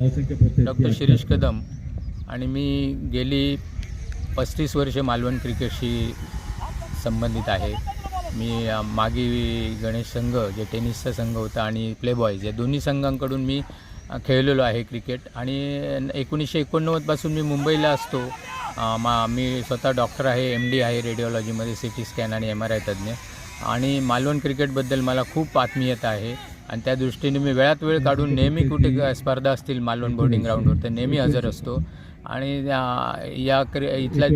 Doctor Shirish Kadam आणि मी गेली पस्तीस वर्षे मालवण क्रिकेटशी संबंधित आहे. मी मागे गणेश संघ जे टेनिसचा संघ होता आणि प्ले बॉयज या दोन्ही संघांकडून मी खेळलेलो आहे क्रिकेट. आणि एकोणीसशे एकोणनव्वदपासून मी मुंबईला असतो. मा मी स्वतः डॉक्टर आहे एम डी आहे रेडिओलॉजीमध्ये सी टी स्कॅन आणि एम आर आय तज्ज्ञ. आणि मालवण क्रिकेटबद्दल मला खूप आत्मीयता आहे. आणि त्या दृष्टीने मी वेळात वेळ काढून नेहमी कुठे स्पर्धा असतील मालवण बोर्डिंग ग्राउंडवर तर नेहमी हजर असतो. आणि या- या क्रि इथल्या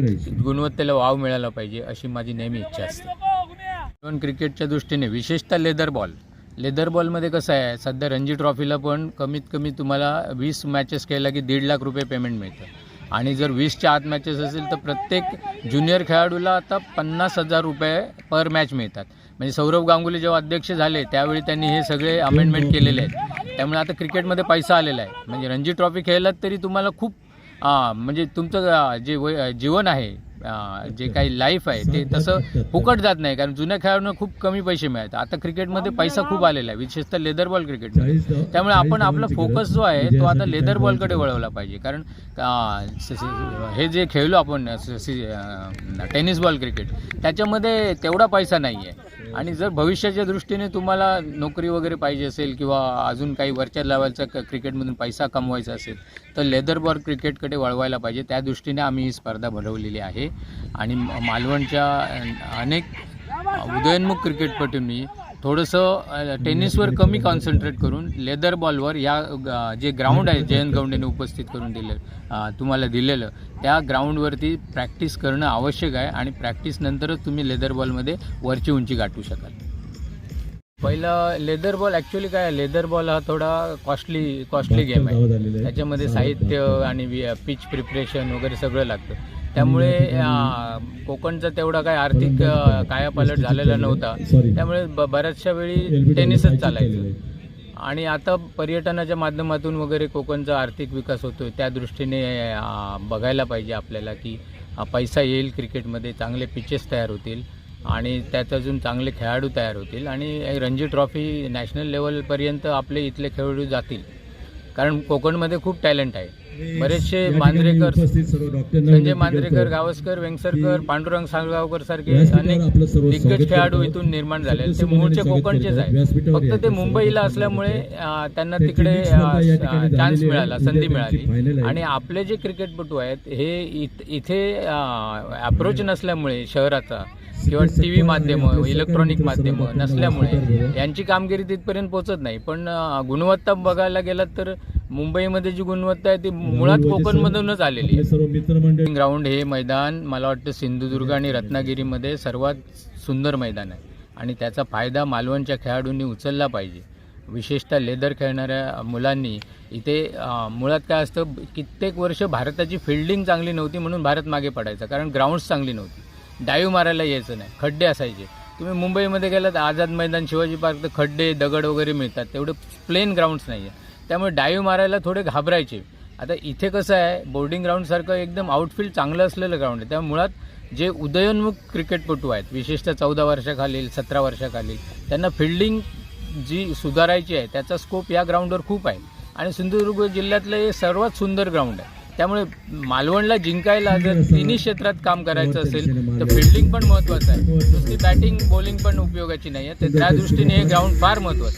गुणवत्तेला वाव मिळाला पाहिजे अशी माझी नेहमी इच्छा असते. मालवण क्रिकेटच्या दृष्टीने विशेषतः लेदर बॉल लेदर बॉलमध्ये कसं आहे सध्या रणजी ट्रॉफीला पण कमीत कमी तुम्हाला वीस मॅचेस केला की दीड लाख रुपये पेमेंट मिळतं. आणि जर वीसच्या आत मॅचेस असेल तर प्रत्येक ज्युनियर खेळाडूला आता पन्नास हजार रुपये पर मॅच मिळतात. म्हणजे सौरभ गांगुली जेव्हा अध्यक्ष झाले त्यावेळी त्यांनी हे सगळे अमेंडमेंट केलेले आहेत. त्यामुळे आता क्रिकेटमध्ये पैसा आलेला आहे. म्हणजे रणजी ट्रॉफी खेळलात तरी तुम्हाला खूप म्हणजे तुमचं जे वय जीवन आहे जे काही लाईफ आहे ते तसं फुकट जात नाही. कारण जुन्या खेळाडूंना खूप कमी पैसे मिळतात. आता क्रिकेटमध्ये पैसा खूप आलेला आहे. विशेषतः लेदर बॉल क्रिकेटमध्ये त्यामुळे आपण आपला फोकस जो आहे तो आता लेदर बॉलकडे वळवला पाहिजे. कारण हे जे खेळलो आपण टेनिस बॉल क्रिकेट त्याच्यामध्ये तेवढा पैसा नाही आहे आणि जर भविष्याच्या दृष्टीने तुम्हाला नोकरी वगैरे पाहिजे असेल किंवा अजून काही वरच्या लेवलचा क्रिकेटमधून पैसा कमवायचा असेल तर लेदर बॉल क्रिकेटकडे वळवायला पाहिजे. त्या दृष्टीने आम्ही ही स्पर्धा भरवलेली आहे. आणि मालवणच्या अनेक अ, उदयोन्मुख क्रिकेटपटूंनी थोडंसं टेनिसवर कमी कॉन्सन्ट्रेट करून लेदर बॉलवर या जे ग्राउंड आहे जयंत गौंडेने उपस्थित करून दिलं तुम्हाला दिलेलं त्या ग्राउंडवरती प्रॅक्टिस करणं आवश्यक आहे. आणि प्रॅक्टिसनंतरच तुम्ही लेदर बॉलमध्ये वरची उंची गाठू शकाल. पहिलं लेदर बॉल ॲक्च्युली काय लेदर बॉल हा थोडा कॉस्टली कॉस्टली गेम आहे. त्याच्यामध्ये साहित्य आणि पिच प्रिपरेशन वगैरे सगळं लागतं. त्यामुळे कोकणचा तेवढा काय आर्थिक कायापालट झालेला नव्हता. त्यामुळे बऱ्याचशा वेळी टेनिसच चालायचं. आणि आता पर्यटनाच्या माध्यमातून वगैरे कोकणचा आर्थिक विकास होतोय. त्या दृष्टीने बघायला पाहिजे आपल्याला की पैसा येईल क्रिकेटमध्ये चांगले पिचेस तयार होतील. आणि त्यात अजून चांगले खेळाडू तयार होतील आणि रणजी ट्रॉफी नॅशनल लेवलपर्यंत आपले इथले खेळाडू जातील. कारण कोकणमध्ये खूप टॅलेंट आहे. बरेचसे मांजरेकर संजय मांजरेकर गावस्कर वेंगसरकर पांडुरंग साळगावकर सारखे अनेक दिग्गज खेळाडू इथून निर्माण झाले. ते मूळचे कोकणचेच आहे. फक्त ते मुंबईला असल्यामुळे त्यांना तिकडे चान्स मिळाला संधी मिळाली. आणि आपले जे क्रिकेटपटू आहेत हे इथे अप्रोच नसल्यामुळे शहराचा किंवा टी व्ही माध्यमं इलेक्ट्रॉनिक माध्यमं नसल्यामुळे यांची कामगिरी तिथपर्यंत पोहोचत नाही. पण गुणवत्ता बघायला गेलात तर मुंबईमध्ये जी गुणवत्ता आहे ती मुळात कोकणमधूनच आलेली आहे. ग्राउंड हे मैदान मला वाटतं सिंधुदुर्ग आणि रत्नागिरीमध्ये सर्वात सुंदर मैदान आहे. आणि त्याचा फायदा मालवणच्या खेळाडूंनी उचलला पाहिजे. विशेषतः लेदर खेळणाऱ्या मुलांनी इथे मुळात काय असतं कित्येक वर्ष भारताची फिल्डिंग चांगली नव्हती म्हणून भारत मागे पडायचा. कारण ग्राउंड्स चांगली नव्हती. डाईव्ह मारायला यायचं नाही. खड्डे असायचे. तुम्ही मुंबईमध्ये गेलात आझाद मैदान शिवाजी पार्क तर खड्डे दगड वगैरे मिळतात. तेवढे प्लेन ग्राउंड्स नाही आहे त्यामुळे डाईव्ह मारायला थोडे घाबरायचे. आता इथे कसं आहे बोर्डिंग ग्राउंडसारखं एकदम आउटफील्ड चांगलं असलेलं ग्राउंड आहे. त्यामुळे मुळात जे उदयोन्मुख क्रिकेटपटू आहेत विशेषतः चौदा वर्षाखालील सतरा वर्षाखालील त्यांना फिल्डिंग जी सुधारायची आहे त्याचा स्कोप या ग्राउंडवर खूप आहे. आणि सिंधुदुर्ग जिल्ह्यातलं हे सर्वात सुंदर ग्राउंड आहे. त्यामुळे मालवणला जिंकायला जर तिन्ही क्षेत्रात काम करायचं असेल तर फिल्डिंग पण महत्त्वाचं आहे. नुसती बॅटिंग बॉलिंग पण उपयोगाची नाही आहे तर त्या दृष्टीने हे ग्राउंड फार महत्त्वाचं आहे.